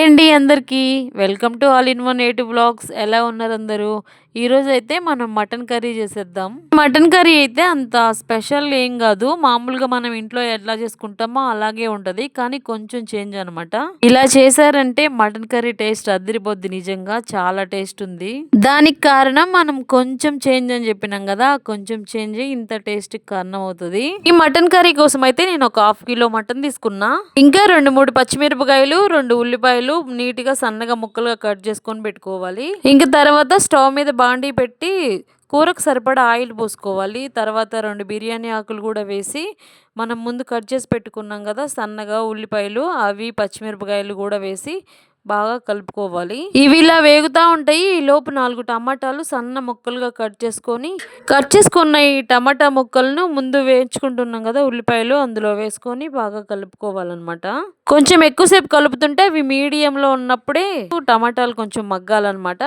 అండి అందరికీ? Welcome to all in one eight blogs. ఎలా ఉన్నారు అందరూ? ఈరోజు అయితే మనం మటన్ కర్రీ చేసేద్దాం. మటన్ కర్రీ అయితే అంత స్పెషల్ ఏం కాదు. మామూలుగా మనం ఇంట్లో ఎట్లా చేసుకుంటామో అలాగే ఉంటుంది కానీ కొంచెం చేంజ్ అనమాట ఇలా చేశారంటే మటన్ కర్రీ టేస్ట్ అదిరిపోద్ది నిజంగా. చాలా టేస్ట్ ఉంది. దానికి కారణం మనం కొంచెం చేంజ్ అని చెప్పినాం కదా కొంచెం చేంజ్ ఇంత టేస్ట్ కారణం అవుతుంది. ఈ మటన్ కర్రీ కోసం అయితే నేను ఒక హాఫ్ కిలో మటన్ తీసుకున్నా. ఇంకా రెండు మూడు పచ్చిమిరపకాయలు రెండు ఉల్లిపాయలు ఉల్లిపాయలు నీట్గా సన్నగా ముక్కలుగా కట్ చేసుకొని పెట్టుకోవాలి. ఇంక తర్వాత స్టవ్ మీద బాండీ పెట్టి కూరకు సరిపడా ఆయిల్ పోసుకోవాలి. తర్వాత రెండు బిర్యానీ ఆకులు కూడా వేసి మనం ముందు కట్ చేసి పెట్టుకున్నాం కదా సన్నగా ఉల్లిపాయలు అవి పచ్చిమిరపకాయలు కూడా వేసి బాగా కలుపుకోవాలి. ఇవి ఇలా వేగుతూ ఉంటాయి. ఈ లోపు నాలుగు టమాటాలు సన్న ముక్కలుగా కట్ చేసుకొని కట్ చేసుకున్న ఈ టమాటా ముక్కలను ముందు వేయించుకుంటున్నాం కదా ఉల్లిపాయలు అందులో వేసుకొని బాగా కలుపుకోవాలన్నమాట. కొంచెం ఎక్కువసేపు కలుపుతుంటే అవి మీడియంలో ఉన్నప్పుడే టమాటాలు కొంచెం మగ్గాలన్నమాట.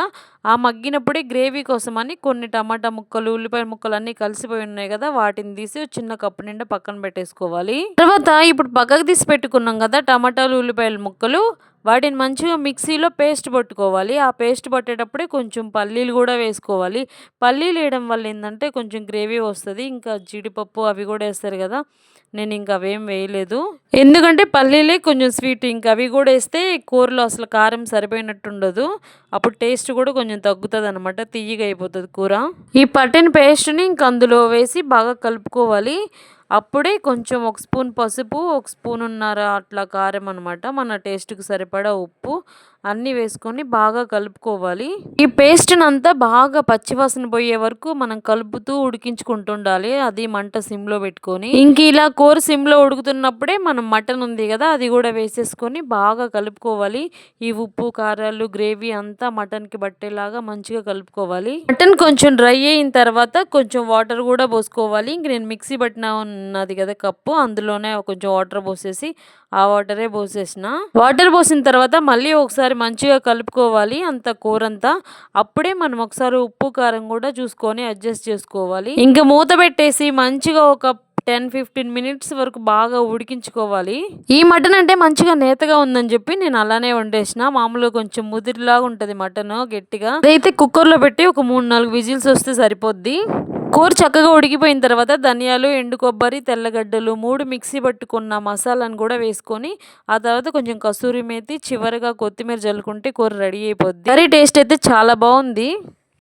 ఆ మగ్గినప్పుడే గ్రేవీ కోసమని కొన్ని టమాటా ముక్కలు ఉల్లిపాయ ముక్కలు అన్నీ కలిసిపోయి ఉన్నాయి కదా వాటిని తీసి చిన్న కప్పు నిండా పక్కన పెట్టేసుకోవాలి. తర్వాత ఇప్పుడు పక్కకు తీసి పెట్టుకున్నాం కదా టమాటాలు ఉల్లిపాయల ముక్కలు వాటిని మంచిగా మిక్సీలో పేస్ట్ పట్టుకోవాలి. ఆ పేస్ట్ పట్టేటప్పుడే కొంచెం పల్లీలు కూడా వేసుకోవాలి. పల్లీలు వేయడం వల్ల ఏంటంటే కొంచెం గ్రేవీ వస్తుంది ఇంకా జీడిపప్పు అవి కూడా వేస్తారు కదా. నేను ఇంకా అవేం వేయలేదు. ఎందుకంటే పల్లీలే కొంచెం స్వీట్ ఇంకా అవి కూడా వేస్తే కూరలో అసలు కారం సరిపోయినట్టు ఉండదు అప్పుడు టేస్ట్ కూడా కొంచెం తగ్గుతుంది అనమాట తీయగా అయిపోతుంది కూర. ఈ పట్టిన పేస్ట్ని ఇంక అందులో వేసి బాగా కలుపుకోవాలి. అప్పుడే కొంచెం ఒక స్పూన్ పసుపు ఒక స్పూన్ ఉన్నర అట్లా కారం అనమాట మన టేస్ట్కి సరిపడా ఉప్పు అన్నీ వేసుకొని బాగా కలుపుకోవాలి. ఈ పేస్ట్ని అంతా బాగా పచ్చివాసన పోయే వరకు మనం కలుపుతూ ఉడికించుకుంటుండాలి. అది మంట సిమ్లో పెట్టుకొని. ఇంక ఇలా కూర సిమ్లో ఉడుకుతున్నప్పుడే మనం మటన్ ఉంది కదా అది కూడా వేసేసుకొని బాగా కలుపుకోవాలి. ఈ ఉప్పు కారాలు గ్రేవీ అంతా మటన్కి పట్టేలాగా మంచిగా కలుపుకోవాలి. మటన్ కొంచెం డ్రై అయిన తర్వాత కొంచెం వాటర్ కూడా పోసుకోవాలి. ఇంక నేను మిక్సీ పట్టిన ఉన్నది కదా కప్పు అందులోనే కొంచెం వాటర్ పోసేసి ఆ వాటరే పోసేసిన. వాటర్ పోసిన తర్వాత మళ్ళీ ఒకసారి మంచిగా కలుపుకోవాలి అంత కూరంతా. అప్పుడే మనం ఒకసారి ఉప్పు కారం కూడా చూసుకొని అడ్జస్ట్ చేసుకోవాలి. ఇంకా మూత పెట్టేసి మంచిగా ఒక టెన్ ఫిఫ్టీన్ మినిట్స్ వరకు బాగా ఉడికించుకోవాలి. ఈ మటన్ అంటే మంచిగా నేతగా ఉందని చెప్పి నేను అలానే వండేసిన. మామూలుగా కొంచెం ముదిరిలాగా ఉంటుంది మటన్ గట్టిగా. అదైతే కుక్కర్లో పెట్టి ఒక మూడు నాలుగు విజిల్స్ వస్తే సరిపోద్ది. కూర చక్కగా ఉడికిపోయిన తర్వాత ధనియాలు ఎండు కొబ్బరి తెల్లగడ్డలు మూడు మిక్సీ పట్టుకున్న మసాలాను కూడా వేసుకొని ఆ తర్వాత కొంచెం కసూరి మేతి చివరిగా కొత్తిమీర చల్లుకుంటే కూర రెడీ అయిపోద్ది. కర్రీ టేస్ట్ అయితే చాలా బాగుంది.